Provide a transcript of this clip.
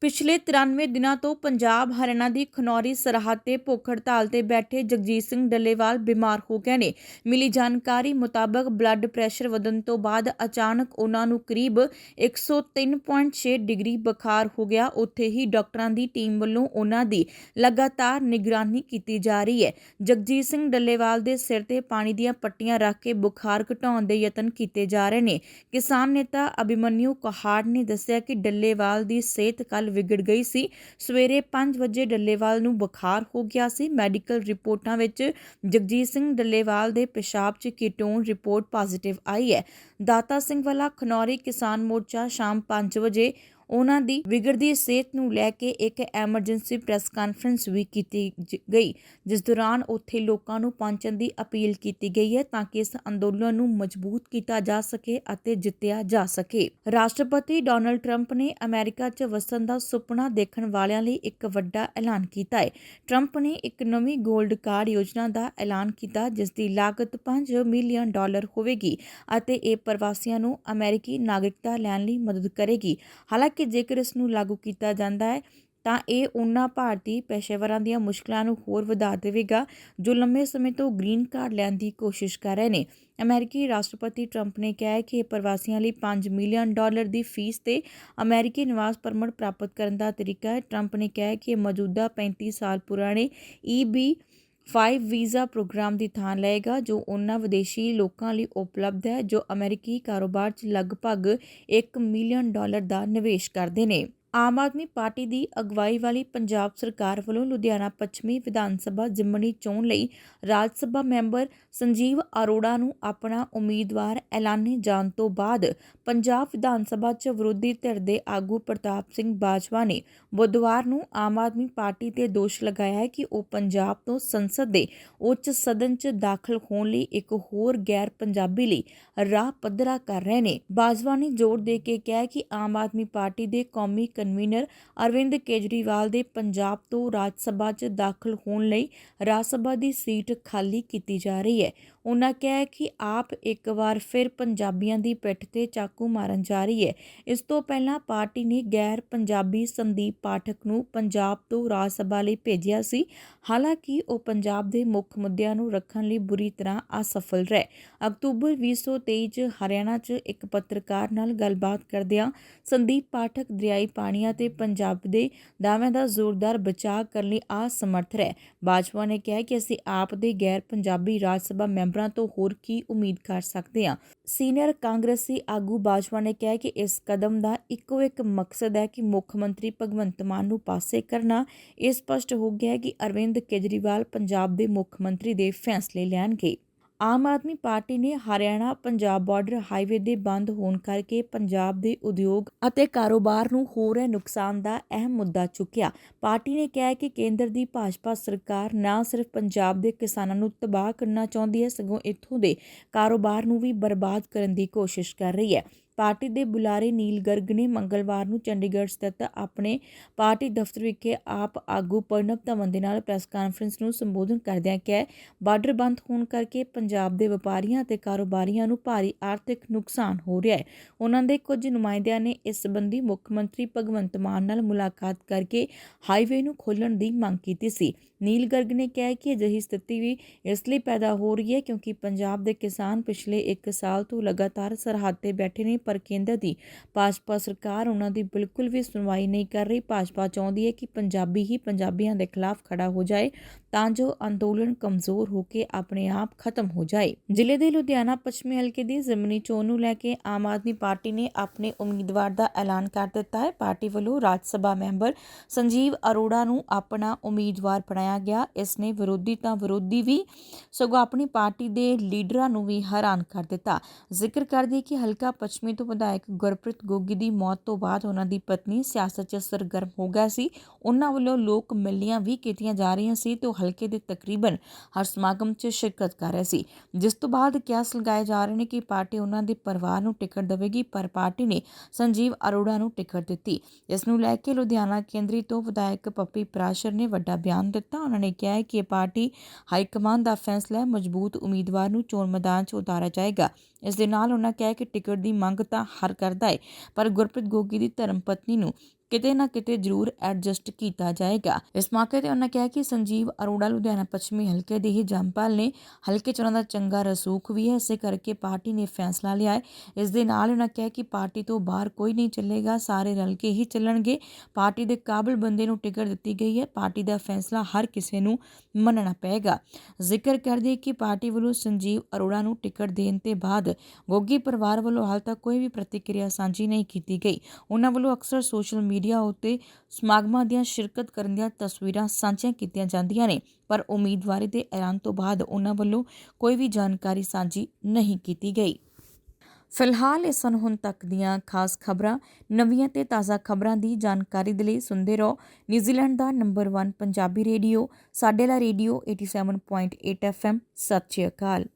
ਪਿਛਲੇ 93 ਦਿਨਾਂ ਤੋਂ ਪੰਜਾਬ ਹਰਿਆਣਾ ਦੀ ਖਨੌਰੀ ਸਰਹੱਦ ਤੇ ਭੁੱਖ ਹੜਤਾਲ ਤੇ ਬੈਠੇ ਜਗਜੀਤ ਸਿੰਘ ਡੱਲੇਵਾਲ ਬਿਮਾਰ ਹੋ ਗਏ ਨੇ। ਮਿਲੀ ਜਾਣਕਾਰੀ ਮੁਤਾਬਕ ਬਲੱਡ ਪ੍ਰੈਸ਼ਰ ਵਧਣ ਤੋਂ ਬਾਅਦ ਅਚਾਨਕ ਉਹਨਾਂ ਨੂੰ ਕਰੀਬ 103.6 ਡਿਗਰੀ ਬੁਖਾਰ ਹੋ ਗਿਆ। ਉੱਥੇ ਹੀ ਡਾਕਟਰਾਂ ਦੀ ਟੀਮ ਵੱਲੋਂ ਉਹਨਾਂ ਦੀ ਲਗਾਤਾਰ ਨਿਗਰਾਨੀ ਕੀਤੀ ਜਾ ਰਹੀ ਹੈ। ਜਗਜੀਤ ਸਿੰਘ ਡੱਲੇਵਾਲ ਦੇ ਸਿਰ ਤੇ ਪਾਣੀ ਦੀਆਂ ਪੱਟੀਆਂ ਰੱਖ ਕੇ ਬੁਖਾਰ ਘਟਾਉਣ ਦੇ ਯਤਨ ਕੀਤੇ ਜਾ ਰਹੇ ਨੇ। ਕਿਸਾਨ ਨੇਤਾ ਅਭਿਮਨਿਊ ਕਹਾੜ ਨੇ ਦੱਸਿਆ ਕਿ ਡੱਲੇਵਾਲ ਦੀ ਸਿਹਤ ਕੱਲ ਵਿਗੜ ਗਈ ਸੀ। ਸਵੇਰੇ 5 ਵਜੇ ਡੱਲੇਵਾਲ ਨੂੰ ਬੁਖਾਰ ਹੋ ਗਿਆ ਸੀ। ਮੈਡੀਕਲ ਰਿਪੋਰਟਾਂ ਵਿੱਚ ਜਗਜੀਤ ਸਿੰਘ ਡੱਲੇਵਾਲ ਦੇ ਪਿਸ਼ਾਬ 'ਚ ਕੀਟੋਨ ਰਿਪੋਰਟ ਪੋਜ਼ਿਟਿਵ ਆਈ ਹੈ। ਦਾਤਾ ਸਿੰਘ ਵਾਲਾ ਖਨੌਰੀ ਕਿਸਾਨ ਮੋਰਚਾ ਸ਼ਾਮ 5 ਵਜੇ ਉਹਨਾਂ ਦੀ ਵਿਗੜਦੀ ਸਿਹਤ ਨੂੰ ਲੈ ਕੇ ਇੱਕ ਐਮਰਜੈਂਸੀ ਪ੍ਰੈਸ ਕਾਨਫਰੰਸ ਵੀ ਕੀਤੀ ਗਈ, ਜਿਸ ਦੌਰਾਨ ਉੱਥੇ ਲੋਕਾਂ ਨੂੰ ਪਹੁੰਚਣ ਦੀ ਅਪੀਲ ਕੀਤੀ ਗਈ ਹੈ ਤਾਂ ਕਿ ਇਸ ਅੰਦੋਲਨ ਨੂੰ ਮਜ਼ਬੂਤ ਕੀਤਾ ਜਾ ਸਕੇ ਅਤੇ ਜਿੱਤਿਆ ਜਾ ਸਕੇ। ਰਾਸ਼ਟਰਪਤੀ ਡੋਨਲਡ ਟਰੰਪ ਨੇ ਅਮਰੀਕਾ 'ਚ ਵਸਣ ਦਾ ਸੁਪਨਾ ਦੇਖਣ ਵਾਲਿਆਂ ਲਈ ਇੱਕ ਵੱਡਾ ਐਲਾਨ ਕੀਤਾ ਹੈ। ਟਰੰਪ ਨੇ ਇੱਕ ਨਵੀਂ 골ਡ ਕਾਰਡ ਯੋਜਨਾ ਦਾ ਐਲਾਨ ਕੀਤਾ, ਜਿਸ ਦੀ ਲਾਗਤ 5 ਮਿਲੀਅਨ ਡਾਲਰ ਹੋਵੇਗੀ ਅਤੇ ਇਹ ਪ੍ਰਵਾਸੀਆਂ ਨੂੰ ਅਮਰੀਕੀ ਨਾਗਰਿਕਤਾ ਲੈਣ ਲਈ ਮਦਦ ਕਰੇਗੀ। ਹਾਲਾਂਕਿ ਜੇਕਰ ਇਸ ਨੂੰ ਲਾਗੂ ਕੀਤਾ ਜਾਂਦਾ ਹੈ, ਤਾਂ ਇਹ ਉਹਨਾਂ ਭਾਰਤੀ ਪੇਸ਼ੇਵਰਾਂ ਦੀਆਂ ਮੁਸ਼ਕਲਾਂ ਨੂੰ ਹੋਰ ਵਧਾ ਦੇਵੇਗਾ, ਜੋ ਲੰਮੇ ਸਮੇਂ ਤੋਂ ਗ੍ਰੀਨ ਕਾਰਡ ਲੈਣ ਦੀ ਕੋਸ਼ਿਸ਼ ਕਰ ਰਹੇ ਨੇ। ਅਮਰੀਕੀ ਰਾਸ਼ਟਰਪਤੀ ਟਰੰਪ ਨੇ ਕਿਹਾ ਹੈ ਕਿ ਇਹ ਪ੍ਰਵਾਸੀਆਂ ਲਈ 5 ਮਿਲੀਅਨ ਡਾਲਰ ਦੀ ਫੀਸ ਤੇ ਅਮਰੀਕੀ ਨਿਵਾਸ ਪਰਮਿਟ ਪ੍ਰਾਪਤ ਕਰਨ ਦਾ ਤਰੀਕਾ ਹੈ। ਟਰੰਪ ਨੇ ਕਿਹਾ ਹੈ ਕਿ ਇਹ ਮੌਜੂਦਾ 35 ਸਾਲ ਪੁਰਾਣੇ ਈਬੀ ਫਾਈਵ ਵੀਜ਼ਾ ਪ੍ਰੋਗਰਾਮ ਦੀ ਥਾਂ ਲਏਗਾ, ਜੋ ਉਹਨਾਂ ਵਿਦੇਸ਼ੀ ਲੋਕਾਂ ਲਈ ਉਪਲਬਧ ਹੈ, ਜੋ ਅਮਰੀਕੀ ਕਾਰੋਬਾਰ 'ਚ ਲਗਭਗ 1 ਮਿਲੀਅਨ ਡਾਲਰ ਦਾ ਨਿਵੇਸ਼ ਕਰਦੇ ਨੇ। ਆਮ ਆਦਮੀ ਪਾਰਟੀ ਦੀ ਅਗਵਾਈ ਵਾਲੀ ਪੰਜਾਬ ਸਰਕਾਰ ਵੱਲੋਂ ਲੁਧਿਆਣਾ ਪੱਛਮੀ ਵਿਧਾਨ ਸਭਾ ਜ਼ਿਮਨੀ ਚੋਣ ਲਈ ਰਾਜ ਸਭਾ ਮੈਂਬਰ ਸੰਜੀਵ ਅਰੋੜਾ ਨੂੰ ਆਪਣਾ ਉਮੀਦਵਾਰ ਐਲਾਨੇ ਜਾਣ ਤੋਂ ਬਾਅਦ ਪੰਜਾਬ ਵਿਧਾਨ ਸਭਾ 'ਚ ਵਿਰੋਧੀ ਧਿਰ ਦੇ ਆਗੂ ਪ੍ਰਤਾਪ ਸਿੰਘ ਬਾਜਵਾ ਨੇ ਬੁੱਧਵਾਰ ਨੂੰ ਆਮ ਆਦਮੀ ਪਾਰਟੀ ਤੇ ਦੋਸ਼ ਲਗਾਇਆ ਹੈ ਕਿ ਉਹ ਪੰਜਾਬ ਤੋਂ ਸੰਸਦ ਦੇ ਉੱਚ ਸਦਨ 'ਚ ਦਾਖਲ ਹੋਣ ਲਈ ਇੱਕ ਹੋਰ ਗੈਰ ਪੰਜਾਬੀ ਲਈ ਰਾਹ ਪੱਧਰਾ ਕਰ ਰਹੇ ਨੇ। ਬਾਜਵਾ ਨੇ ਜ਼ੋਰ ਦੇ ਕੇ ਕਿਹਾ ਕਿ ਆਮ ਆਦਮੀ ਪਾਰਟੀ ਦੇ ਕੌਮੀ ਕਨਵੀਨਰ ਅਰਵਿੰਦ ਕੇਜਰੀਵਾਲ ਦੇ ਪੰਜਾਬ ਤੋਂ ਰਾਜ ਸਭਾ 'ਚ ਦਾਖਲ ਹੋਣ ਲਈ ਰਾਜ ਸਭਾ ਦੀ ਸੀਟ ਖਾਲੀ ਕੀਤੀ ਜਾ ਰਹੀ ਹੈ। ਉਹਨਾਂ ਕਿਹਾ ਕਿ ਆਪ ਇੱਕ ਵਾਰ ਫਿਰ ਪੰਜਾਬੀਆਂ ਦੀ ਪਿੱਠ ਤੇ ਚਾਕੂ ਮਾਰਨ ਜਾ ਰਹੀ ਹੈ। ਇਸ ਤੋਂ ਪਹਿਲਾਂ ਪਾਰਟੀ ਨੇ ਗੈਰ ਪੰਜਾਬੀ ਸੰਦੀਪ ਪਾਠਕ ਨੂੰ ਪੰਜਾਬ ਤੋਂ ਰਾਜ ਸਭਾ ਲਈ ਭੇਜਿਆ ਸੀ। ਹਾਲਾਂਕਿ ਉਹ ਪੰਜਾਬ ਦੇ ਮੁੱਖ ਮੁੱਦਿਆਂ ਨੂੰ ਰੱਖਣ ਲਈ ਬੁਰੀ ਤਰ੍ਹਾਂ ਅਸਫਲ ਰਹੇ। ਅਕਤੂਬਰ 2023 ਚ ਹਰਿਆਣਾ 'ਚ ਇੱਕ ਪੱਤਰਕਾਰ ਨਾਲ ਗੱਲਬਾਤ ਕਰਦਿਆਂ ਸੰਦੀਪ ਪਾਠਕ ਦਰਿਆਈ ਪਾਣੀਆਂ ਤੇ ਪੰਜਾਬ ਦੇ ਦਾਅਵਿਆਂ ਦਾ ਜ਼ੋਰਦਾਰ ਬਚਾਅ ਕਰਨ ਲਈ ਅਸਮਰਥ ਰਹੇ। ਬਾਜਵਾ ਨੇ ਕਿਹਾ ਕਿ ਅਸੀਂ ਆਪ ਦੇ ਗੈਰ ਪੰਜਾਬੀ ਰਾਜ ਸਭਾ ਮੈਂਬਰਾਂ ਤੋਂ ਹੋਰ ਕੀ ਉਮੀਦ ਕਰ ਸਕਦੇ ਹਾਂ? ਸੀਨੀਅਰ ਕਾਂਗਰਸੀ ਆਗੂ ਬਾਜਵਾ ਨੇ ਕਿਹਾ ਕਿ ਇਸ ਕਦਮ ਦਾ ਇੱਕੋ ਇੱਕ ਮਕਸਦ ਹੈ ਕਿ ਮੁੱਖ ਮੰਤਰੀ ਭਗਵੰਤ ਮਾਨ ਨੂੰ ਪਾਸੇ ਕਰਨਾ। ਇਹ ਸਪਸ਼ਟ ਹੋ ਗਿਆ ਹੈ ਕਿ ਅਰਵਿੰਦ ਕੇਜਰੀਵਾਲ ਪੰਜਾਬ ਦੇ ਮੁੱਖ ਮੰਤਰੀ ਦੇ ਫੈਸਲੇ ਲੈਣਗੇ। ਆਮ ਆਦਮੀ ਪਾਰਟੀ ਨੇ ਹਰਿਆਣਾ ਪੰਜਾਬ ਬਾਰਡਰ ਹਾਈਵੇ ਦੇ ਬੰਦ ਹੋਣ ਕਰਕੇ ਪੰਜਾਬ ਦੇ ਉਦਯੋਗ ਅਤੇ ਕਾਰੋਬਾਰ ਨੂੰ ਹੋ ਰਹੇ ਨੁਕਸਾਨ ਦਾ ਅਹਿਮ ਮੁੱਦਾ ਚੁੱਕਿਆ। ਪਾਰਟੀ ਨੇ ਕਿਹਾ ਕਿ ਕੇਂਦਰ ਦੀ ਭਾਜਪਾ ਸਰਕਾਰ ਨਾ ਸਿਰਫ ਪੰਜਾਬ ਦੇ ਕਿਸਾਨਾਂ ਨੂੰ ਤਬਾਹ ਕਰਨਾ ਚਾਹੁੰਦੀ ਹੈ, ਸਗੋਂ ਇੱਥੋਂ ਦੇ ਕਾਰੋਬਾਰ ਨੂੰ ਵੀ ਬਰਬਾਦ ਕਰਨ ਦੀ ਕੋਸ਼ਿਸ਼ ਕਰ ਰਹੀ ਹੈ। ਪਾਰਟੀ ਦੇ ਬੁਲਾਰੇ ਨੀਲ ਗਰਗ ਨੇ ਮੰਗਲਵਾਰ ਨੂੰ ਚੰਡੀਗੜ੍ਹ ਸਥਿਤ ਆਪਣੇ ਪਾਰਟੀ ਦਫ਼ਤਰ ਵਿਖੇ ਆਪ ਆਗੂ ਪ੍ਰਣਬ ਧਵਨ ਦੇ ਨਾਲ ਪ੍ਰੈਸ ਕਾਨਫਰੰਸ ਨੂੰ ਸੰਬੋਧਨ ਕਰਦਿਆਂ ਕਿਹਾ, ਬਾਰਡਰ ਬੰਦ ਹੋਣ ਕਰਕੇ ਪੰਜਾਬ ਦੇ ਵਪਾਰੀਆਂ ਅਤੇ ਕਾਰੋਬਾਰੀਆਂ ਨੂੰ ਭਾਰੀ ਆਰਥਿਕ ਨੁਕਸਾਨ ਹੋ ਰਿਹਾ ਹੈ। ਉਹਨਾਂ ਦੇ ਕੁਝ ਨੁਮਾਇੰਦਿਆਂ ਨੇ ਇਸ ਸੰਬੰਧੀ ਮੁੱਖ ਮੰਤਰੀ ਭਗਵੰਤ ਮਾਨ ਨਾਲ ਮੁਲਾਕਾਤ ਕਰਕੇ ਹਾਈਵੇ ਨੂੰ ਖੋਲ੍ਹਣ ਦੀ ਮੰਗ ਕੀਤੀ ਸੀ। ਨੀਲ ਗਰਗ ਨੇ ਕਿਹਾ ਕਿ ਅਜਿਹੀ ਸਥਿਤੀ ਵੀ ਇਸ ਲਈ ਪੈਦਾ ਹੋ ਰਹੀ ਹੈ ਕਿਉਂਕਿ ਪੰਜਾਬ ਦੇ ਕਿਸਾਨ ਪਿਛਲੇ 1 ਸਾਲ ਤੋਂ ਲਗਾਤਾਰ ਸਰਹੱਦ ਤੇ ਬੈਠੇ ਨੇ ਪਰ ਕੇਂਦਰ ਦੀ ਭਾਜਪਾ ਸਰਕਾਰ ਉਹਨਾਂ ਦੀ ਬਿਲਕੁਲ ਵੀ ਸੁਣਵਾਈ ਨਹੀਂ ਕਰ ਰਹੀ। ਭਾਜਪਾ ਚਾਹੁੰਦੀ ਹੈ ਕਿ ਪੰਜਾਬੀ ਹੀ ਪੰਜਾਬੀਆਂ ਦੇ ਖਿਲਾਫ ਖੜਾ ਹੋ ਜਾਏ ਤਾਂ ਜੋ ਅੰਦੋਲਨ ਕਮਜ਼ੋਰ ਹੋ ਕੇ ਆਪਣੇ ਆਪ ਖਤਮ ਹੋ ਜਾਏ। ਜ਼ਿਲ੍ਹੇ ਦੇ ਲੁਧਿਆਣਾ ਪੱਛਮੀ ਹਲਕੇ ਦੀ ਜ਼ਮਨੀ ਚੋਣ ਨੂੰ ਲੈ ਕੇ ਆਮ ਆਦਮੀ ਪਾਰਟੀ ਨੇ ਆਪਣੇ ਉਮੀਦਵਾਰ ਦਾ ਐਲਾਨ ਕਰ ਦਿੱਤਾ ਹੈ। ਪਾਰਟੀ ਵੱਲੋਂ ਰਾਜ ਸਭਾ ਮੈਂਬਰ ਸੰਜੀਵ ਅਰੋੜਾ ਨੂੰ ਆਪਣਾ ਉਮੀਦਵਾਰ ਬਣਾਇਆ ਗਿਆ। ਇਸ ਨੇ ਵਿਰੋਧੀ ਤਾਂ ਵਿਰੋਧੀ ਵੀ, ਸਗੋਂ ਆਪਣੀ ਪਾਰਟੀ ਦੇ ਲੀਡਰਾਂ ਨੂੰ ਵੀ ਹੈਰਾਨ ਕਰ ਦਿੱਤਾ। ਜ਼ਿਕਰ ਕਰਦੇ ਕਿ ਹਲਕਾ ਪੱਛਮੀ ਤੋਂ ਵਿਧਾਇਕ ਗੁਰਪ੍ਰੀਤ ਗੋਗੀ ਦੀ ਮੌਤ ਤੋਂ ਬਾਅਦ ਉਹਨਾਂ ਦੀ ਪਤਨੀ ਸਿਆਸਤ 'ਚ ਸਰਗਰਮ ਹੋ ਗਿਆ ਸੀ। ਉਹਨਾਂ ਵੱਲੋਂ ਲੋਕ ਮਿਲੀਆਂ ਵੀ ਕੀਤੀਆਂ ਜਾ ਰਹੀਆਂ ਸੀ ਤੇ ਉਹ ਹਲਕੇ ਦੇ ਤਕਰੀਬਨ ਹਰ ਸਮਾਗਮ 'ਚ ਸ਼ਿਰਕਤ ਕਰ ਰਹੇ ਸੀ। ਜਿਸ ਤੋਂ ਬਾਅਦ ਕਿਆਸ ਲਗਾਏ ਜਾ ਰਹੇ ਨੇ ਕਿ ਪਾਰਟੀ ਉਹਨਾਂ ਦੇ ਪਰਿਵਾਰ ਨੂੰ ਟਿਕਟ ਦੇਵੇਗੀ, ਪਰ ਪਾਰਟੀ ਨੇ ਸੰਜੀਵ ਅਰੋੜਾ ਨੂੰ ਟਿਕਟ ਦਿੱਤੀ। ਇਸ ਨੂੰ ਲੈ ਕੇ ਲੁਧਿਆਣਾ ਕੇਂਦਰੀ ਤੋਂ ਵਿਧਾਇਕ ਪੱਪੀ ਪ੍ਰਾਸ਼ਰ ਨੇ ਵੱਡਾ ਬਿਆਨ ਦਿੱਤਾ। ਉਹਨਾਂ ਨੇ ਕਿਹਾ ਕਿ ਇਹ ਪਾਰਟੀ ਹਾਈ ਕਮਾਂਡ ਦਾ ਫੈਸਲਾ ਹੈ। ਮਜ਼ਬੂਤ ਉਮੀਦਵਾਰ ਨੂੰ ਚੋਣ ਮੈਦਾਨ 'ਚ ਉਤਾਰਿਆ ਜਾਏਗਾ। ਇਸ ਦੇ ਨਾਲ ਉਹਨਾਂ ਕਿਹਾ ਕਿ ਟਿਕਟ ਦੀ ਮੰਗ ਤਾਂ ਹਰ ਕਰਦਾ ਹੈ, ਪਰ ਗੁਰਪ੍ਰੀਤ ਗੋਗੀ ਦੀ ਧਰਮ ਪਤਨੀ ਨੂੰ ਕਿਤੇ ਨਾ ਕਿਤੇ ਜ਼ਰੂਰ ਐਡਜਸਟ ਕੀਤਾ ਜਾਏਗਾ। ਇਸ ਮੌਕੇ ਤੇ ਉਹਨਾਂ ਕਿਹਾ ਕਿ ਸੰਜੀਵ ਅਰੋੜਾ, ਲੁਧਿਆਣਾ ਪੱਛਮੀ ਹਲਕੇ ਦੇ ਹੀ ਜੰਪਾਲ ਨੇ। ਹਲਕੇ ਚ ਦਾ ਚੰਗਾ ਰਸੂਖ ਵੀ ਹੈ, ਇਸੇ ਕਰਕੇ ਪਾਰਟੀ ਨੇ ਫੈਸਲਾ ਲਿਆ ਹੈ। ਇਸ ਦੇ ਨਾਲ ਉਹਨਾਂ ਕਿਹਾ ਕਿ ਪਾਰਟੀ ਤੋਂ ਬਾਹਰ ਕੋਈ ਨਹੀਂ ਚੱਲੇਗਾ, ਸਾਰੇ ਰਲ ਕੇ ਹੀ ਚੱਲਣਗੇ। ਪਾਰਟੀ ਦੇ ਕਾਬਲ ਬੰਦੇ ਨੂੰ ਟਿਕਟ ਦਿੱਤੀ ਗਈ ਹੈ। ਪਾਰਟੀ ਦਾ ਫੈਸਲਾ ਹਰ ਕਿਸੇ ਨੂੰ ਮੰਨਣਾ ਪਏਗਾ। ਜ਼ਿਕਰ ਕਰਦੇ ਕਿ ਪਾਰਟੀ ਵੱਲੋਂ ਸੰਜੀਵ ਅਰੋੜਾ ਨੂੰ ਟਿਕਟ ਦੇਣ ਤੇ ਬਾਅਦ ਗੋਗੀ ਪਰਿਵਾਰ ਵੱਲੋਂ ਹਾਲ ਤੱਕ ਕੋਈ ਵੀ ਪ੍ਰਤੀਕਿਰਿਆ ਸਾਂਝੀ ਨਹੀਂ ਕੀਤੀ ਗਈ। ਉਹਨਾਂ ਵੱਲੋਂ ਅਕਸਰ ਸੋਸ਼ਲ ਮੀਡੀਆ ਉੱਤੇ ਸਮਾਗਮਾਂ ਦੀਆਂ ਸ਼ਿਰਕਤ ਕਰਨ ਦੀਆਂ ਤਸਵੀਰਾਂ ਸਾਂਝੀਆਂ ਕੀਤੀਆਂ ਜਾਂਦੀਆਂ ਨੇ, ਪਰ ਉਮੀਦਵਾਰੀ ਦੇ ਐਲਾਨ ਤੋਂ ਬਾਅਦ ਉਹਨਾਂ ਵੱਲੋਂ ਕੋਈ ਵੀ ਜਾਣਕਾਰੀ ਸਾਂਝੀ ਨਹੀਂ ਕੀਤੀ ਗਈ। ਫਿਲਹਾਲ ਇਹ ਸਨ ਹੁਣ ਤੱਕ ਦੀਆਂ ਖਾਸ ਖਬਰਾਂ। ਨਵੀਆਂ ਤੇ ਤਾਜ਼ਾ ਖਬਰਾਂ ਦੀ ਜਾਣਕਾਰੀ ਦੇ ਲਈ ਸੁਣਦੇ ਰਹੋ। ਨਿਊਜ਼ੀਲੈਂਡ ਦਾ ਨੰਬਰ 1 ਪੰਜਾਬੀ ਰੇਡੀਓ, ਸਾਡੇ ਲਾ ਰੇਡੀਓ 87.8 FM ਸਤਿ ਸ਼੍ਰੀ ਅਕਾਲ।